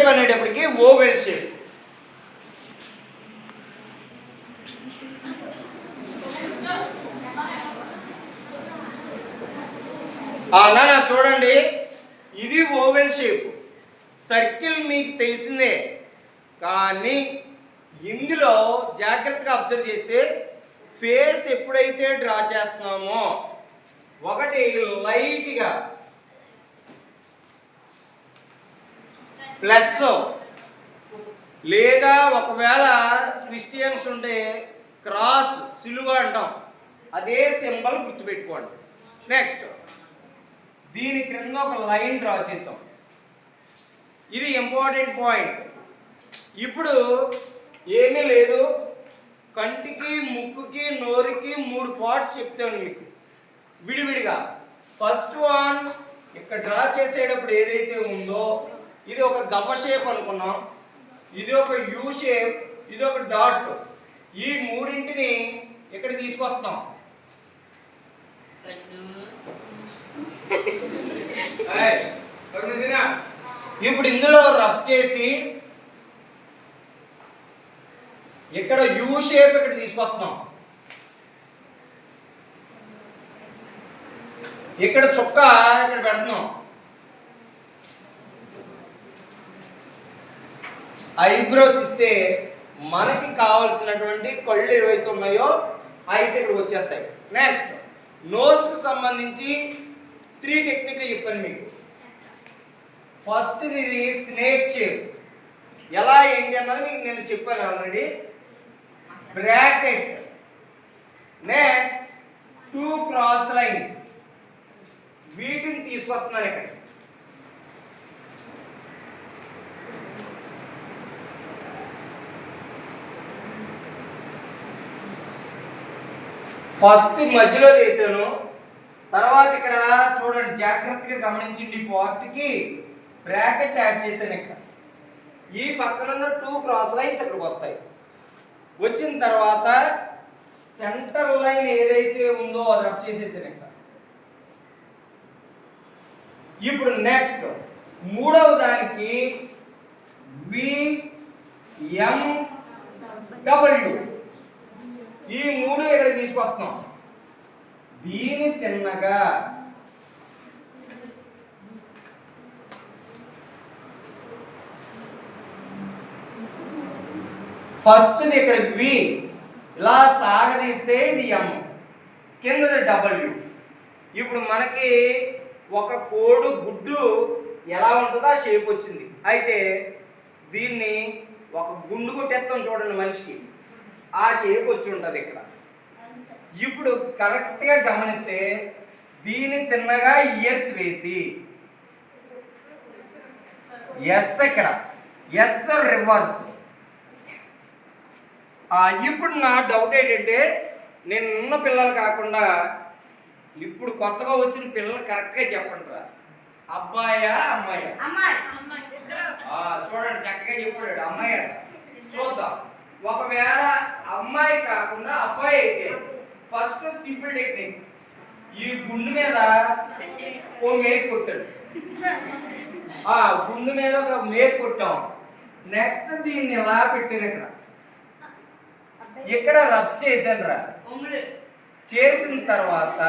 Shape అనేటప్పటికి oval shape నా చూడండి. ఇది ఓవెల్ షేప్ సర్కిల్ మీకు తెలిసిందే. కానీ ఇందులో జాగ్రత్తగా అబ్జర్వ్ చేస్తే ఫేస్ ఎప్పుడైతే డ్రా చేస్తున్నామో ఒకటి లైట్గా ప్లస్ లేదా ఒకవేళ క్రిస్టియన్స్ ఉంటే క్రాస్ సిలువ అంటాం. అదే సింబల్ గుర్తుపెట్టుకోండి. నెక్స్ట్ దీని క్రింద ఒక లైన్ డ్రా చేసాం. ఇది ఇంపార్టెంట్ పాయింట్. ఇప్పుడు ఏమీ లేదు. కంటికి ముక్కుకి నోరుకి మూడు పార్ట్స్ చెప్తాను మీకు. విడివిడిగా. ఫస్ట్ వన్ ఇక్కడ డ్రా చేసేటప్పుడు ఏదైతే ఉందో ఇది ఒక గవ్వ షేప్ అనుకున్నాం. ఇది ఒక యూ షేప్ ఇది ఒక డాట్ ఈ మూడింటిని ఇక్కడ తీసుకొస్తాం ఇప్పుడు ఇందులో రఫ్ చేసి ఇక్కడ యూ షేప్ ఇక్కడ తీసుకొస్తున్నాం. ఇక్కడ చుక్క ఇక్కడ పెడుతున్నాం. ఐబ్రోస్ ఇస్తే మనకి కావలసినటువంటి కళ్ళు ఏవైతే ఉన్నాయో ఐస్ ఇక్కడికి వచ్చేస్తాయి. నెక్స్ట్ నోస్కు సంబంధించి త్రీ టెక్నిక్లు చెప్పాను మీకు. ఫస్ట్ ఇది స్నేక్ షేప్ ఎలా ఏంటి అన్నది మీకు నేను చెప్పాను already bracket next two cross lines వీటిని తీసుకొస్తున్నాను ఇక్కడ. ఫస్ట్ మధ్యలో చేశాను. తర్వాత ఇక్కడ చూడండి జాగ్రత్తగా గమనించండి పార్ట్కి బ్రాకెట్ యాడ్ చేశాను ఇక్కడ. ఈ పక్కనున్న టూ క్రాస్ లైన్స్ ఇక్కడికి వస్తాయి. వచ్చిన తర్వాత సెంటర్ లైన్ ఏదైతే ఉందో అది రబ్ చేసేసాను ఇక్కడ. ఇప్పుడు నెక్స్ట్ మూడవ దానికి వి ఎం డబ్ల్యూ ఈ మూడు ఇక్కడ తీసుకొస్తున్నాం? దీని తిన్నగా. ఫస్ట్ ఇక్కడ వి. ఇలా సాగదీస్తే ఇది ఎం. కిందది డబ్ల్యూ. ఇప్పుడు మనకి ఒక కోడు గుడ్డు ఎలా ఉంటుందో ఆ షేప్ వచ్చింది. అయితే దీన్ని ఒక గుండు కొట్టేస్తాం చూడండి మనిషికి. ఆ షేప్ వచ్చి ఉంటుంది ఇక్కడ. ఇప్పుడు కరెక్ట్గా గమనిస్తే దీని తిన్నగా ఇయర్స్ వేసి ఎస్ ఇక్కడ ఎస్ రివర్స్ ఇప్పుడు నా డౌట్ ఏంటంటే నేను ఉన్న పిల్లలు కాకుండా ఇప్పుడు కొత్తగా వచ్చిన పిల్లలు కరెక్ట్గా చెప్పండి రా. అబ్బాయా అమ్మాయా? ఆ, చూడండి చక్కగా చెప్పాడు. అమ్మాయి అంట. చూద్దాం. ఒకవేళ అమ్మాయి కాకుండా అబ్బాయి అయితే ఫస్ట్ సింపుల్ టెక్నిక్ ఈ గుండు మీద ఓ మేక్ కొట్టాడు. ఆ గుండు మీద ఒక మేక్ కొట్టాం. నెక్స్ట్ దీన్ని ఎలా పెట్టాను ఇక్కడ? ఇక్కడ రబ్ చేశాను రా. చేసిన తర్వాత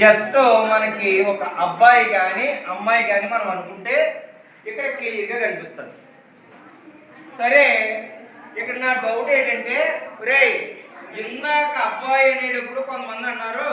జస్ట్ మనకి ఒక అబ్బాయి కానీ అమ్మాయి కానీ మనం అనుకుంటే ఇక్కడ క్లియర్గా కనిపిస్తాడు సరే ఇక్కడ నా డౌట్ ఏంటంటే రే ఇందాక అబ్బాయి అనేటప్పుడు కొంతమంది అన్నారు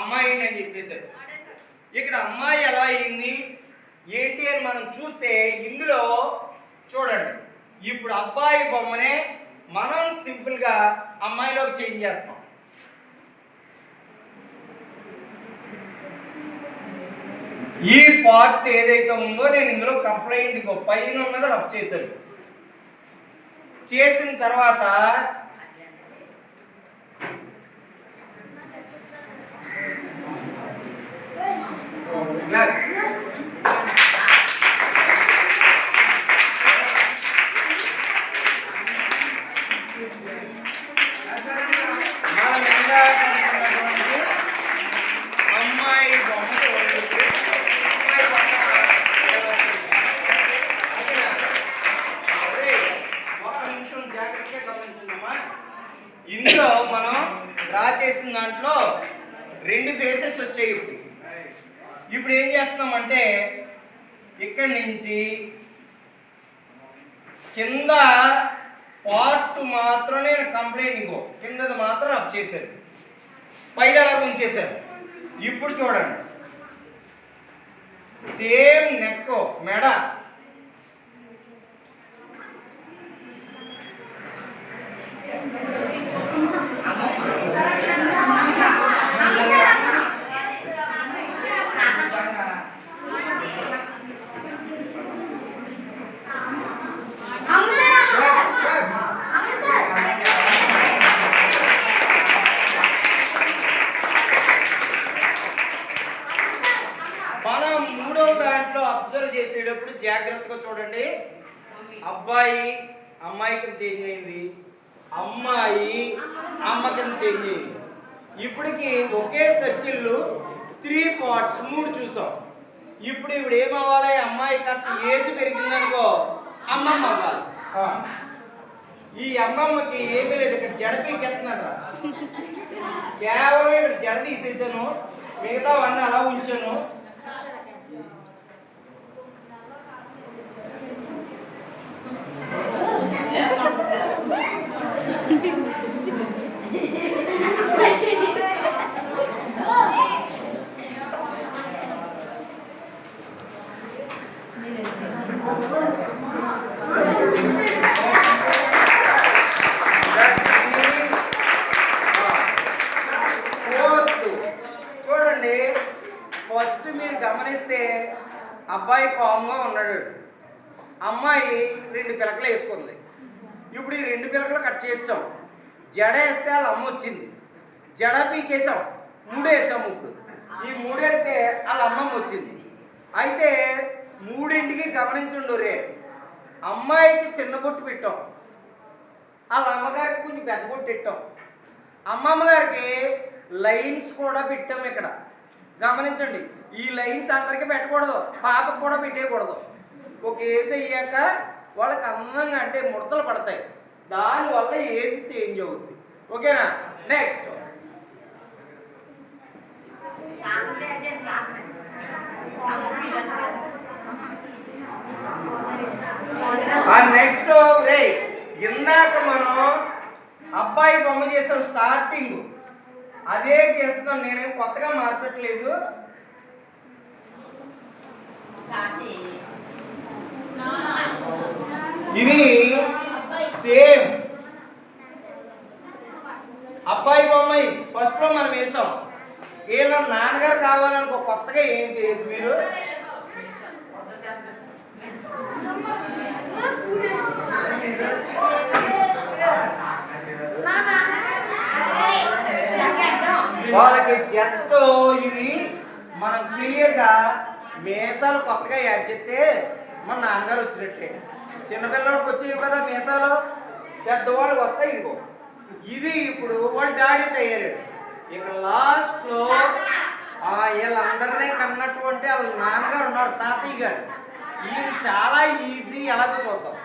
అమ్మాయి అని చెప్పేశారు. ఇక్కడ అమ్మాయి ఎలా అయింది? ఏంటి అని మనం చూస్తే ఇందులో చూడండి. ఇప్పుడు అబ్బాయి బొమ్మనే మనం సింపుల్గా అమ్మాయిలోకి చేంజ్ చేస్తాం. ఈ పార్ట్ ఏదైతే ఉందో నేను ఇందులో కంప్లైంట్ పైన ఉన్నది రఫ్ చేశాను. చేసిన తర్వాత దాంట్లో రెండు ఫేసెస్ వచ్చాయి ఇప్పుడు. ఇప్పుడు ఏం చేస్తున్నామంటే ఇక్కడి నుంచి కింద పార్ట్ మాత్రం నేను కంప్లైంట్ ఇంకో కిందది మాత్రం అప్ చేశారు. పైగా ఉంచేశారు ఇప్పుడు చూడండి. సేమ్ నెక్ మెడ మనం మూడవ దాంట్లో అబ్జర్వ్ చేసేటప్పుడు జాగ్రత్తగా చూడండి. అబ్బాయి అమ్మాయికి చేంజ్ అయింది. అమ్మాయి అమ్మకి చేంజ్ అయింది. ఇప్పటికి ఒకే సర్కిల్ త్రీ పార్ట్స్ మూడు చూసాం. ఇప్పుడు ఇప్పుడు ఏమవ్వాలి? అమ్మాయి కాస్త ఏజ్ పెరిగిందనుకో అమ్మమ్మ అవ్వాలి. ఈ అమ్మమ్మకి ఏమీ లేదు ఇక్కడ జడ పీకెత్తున్నారా కేవలం ఇక్కడ జడ తీసేసాను. మిగతా అన్నీ అలా ఉంచాను. ఏంటంటే ఫస్ట్ మీరు గమనిస్తే అబ్బాయి కామ్గా ఉన్నాడు. అమ్మాయి రెండు పిలకలు వేసుకుంది. ఇప్పుడు ఈ రెండు పిలకలు కట్ చేసాం జడ వేస్తే వాళ్ళ అమ్మ వచ్చింది. జడ పీకేసాం. మూడు వేసాం ఇప్పుడు. ఈ మూడు వేస్తే వాళ్ళ అమ్మమ్మ వచ్చింది. అయితే మూడింటికి గమనించుండు రే. అమ్మాయికి చిన్న బొట్టు పెట్టాం. వాళ్ళ అమ్మగారికి కొంచెం పెద్ద బొట్టు పెట్టాం. అమ్మమ్మ గారికి లైన్స్ కూడా పెట్టాం ఇక్కడ. గమనించండి ఈ లైన్స్ అందరికీ పెట్టకూడదు పాపకు కూడా పెట్టేయకూడదు. ఒక ఏజ్ అయ్యాక వాళ్ళకి అందంగా అంటే ముడతలు పడతాయి. దానివల్ల ఏజ్ చేంజ్ అవుతుంది ఓకేనా? నెక్స్ట్ నెక్స్ట్ రే ఇందాక మనం అబ్బాయి బొమ్మ చేసాం స్టార్టింగ్ అదే చేస్తున్నాం నేనేం కొత్తగా మార్చట్లేదు. ఇది సేమ్ అబ్బాయి బొమ్మాయి ఫస్ట్లో మనం వేసాం వీళ్ళ నాన్నగారు కావాలనుకో కొత్తగా ఏం చేయొద్దు మీరు వాళ్ళకి జస్ట్ ఇది మనం క్లియర్గా మీసాలు కొత్తగా యాడ్ చేస్తే మన నాన్నగారు వచ్చినట్టే. చిన్నపిల్లడికి వచ్చేవి కదా మీసాలు. పెద్దవాళ్ళకి వస్తాయి ఇదిగో. ఇది ఇప్పుడు వాళ్ళ డాడీ తయారాడు. ఇక లాస్ట్లో వీళ్ళందరినీ కన్నటువంటి వాళ్ళ నాన్నగారు ఉన్నారు తాతయ్య గారు. ఇది చాలా ఈజీ ఎలాగో చూద్దాం.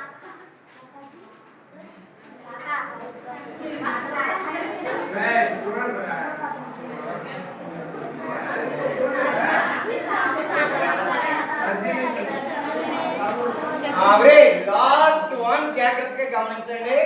అవరే లాస్ట్ వన్ జాగ్రత్తగా గమనించండి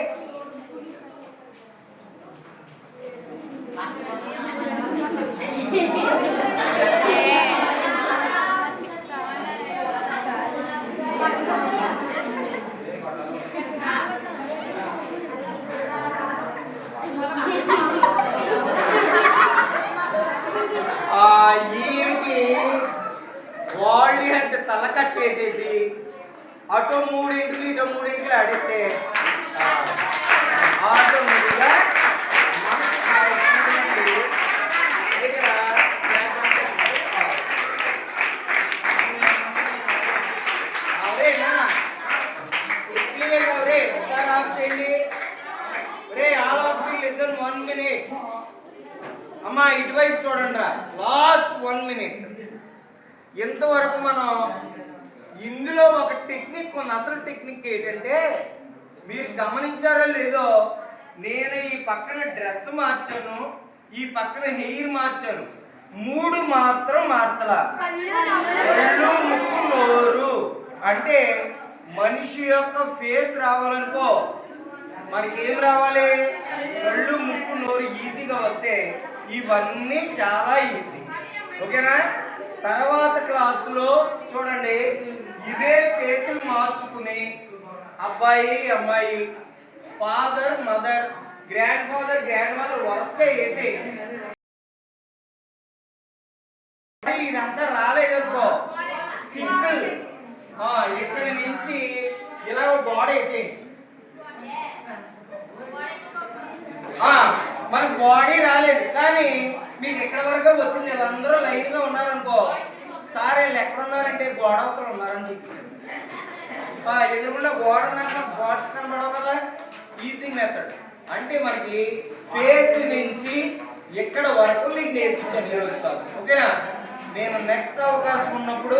ఆ ఈయనకి వాళ్ళు అంటే తల కట్ చేసేసి అటు మూడింటికి ఇటు మూడింటికి ఆడిస్తే ఆటోమేటిక్గా మనకు కావాల్సినటువంటి ఇక్కడ అవరే నాన్న క్లియర్ అవరే ఒకసారి ఆఫ్ చేయండి రే all of you listen one minute అమ్మా ఇటువైపు చూడండి రా లాస్ట్ వన్ మినిట్ ఇంతవరకు మనం ఇందులో ఒక టెక్నిక్ ఉంది. అసలు టెక్నిక్ ఏంటంటే మీరు గమనించారో లేదో నేను ఈ పక్కన డ్రెస్ మార్చాను ఈ పక్కన హెయిర్ మార్చాను. మూడు మాత్రం మార్చలా. కళ్ళు ముక్కు నోరు. అంటే మనిషి యొక్క ఫేస్ రావాలనుకో మనకి ఏం రావాలి? కళ్ళు ముక్కు నోరు ఈజీగా వస్తే ఇవన్నీ చాలా ఈజీ. ఓకేనా? తర్వాత క్లాసులో చూడండి ఇవే ఫేసులు మార్చుకుని అబ్బాయి అమ్మాయి father mother grand father grand mother వరుసగా వేసేయండి అంటే ఇదంతా రాలేదనుకో సింపుల్ ఆ, ఇక్కడి నుంచి ఇలా బాడీ వేసేయండి ఆ, మనకు బాడీ రాలేదు. కానీ మీకు ఇక్కడ వరకు వచ్చింది? వీళ్ళందరూ లైట్గా ఉన్నారనుకో సార్ వీళ్ళు ఎక్కడ ఉన్నారంటే గోడ ఒకరు ఉన్నారని చెప్పించారు. ఆ, ఎదురుగుండా గోడ ఉన్నాక బాడీస్ కనబడవు కదా? ఈజీ మెథడ్ అంటే మనకి ఫేస్ నుంచి ఇక్కడ వరకు మీకు నేర్పించాను ఈరోజు క్లాస్? ఓకేనా? నేను నెక్స్ట్ అవకాశం ఉన్నప్పుడు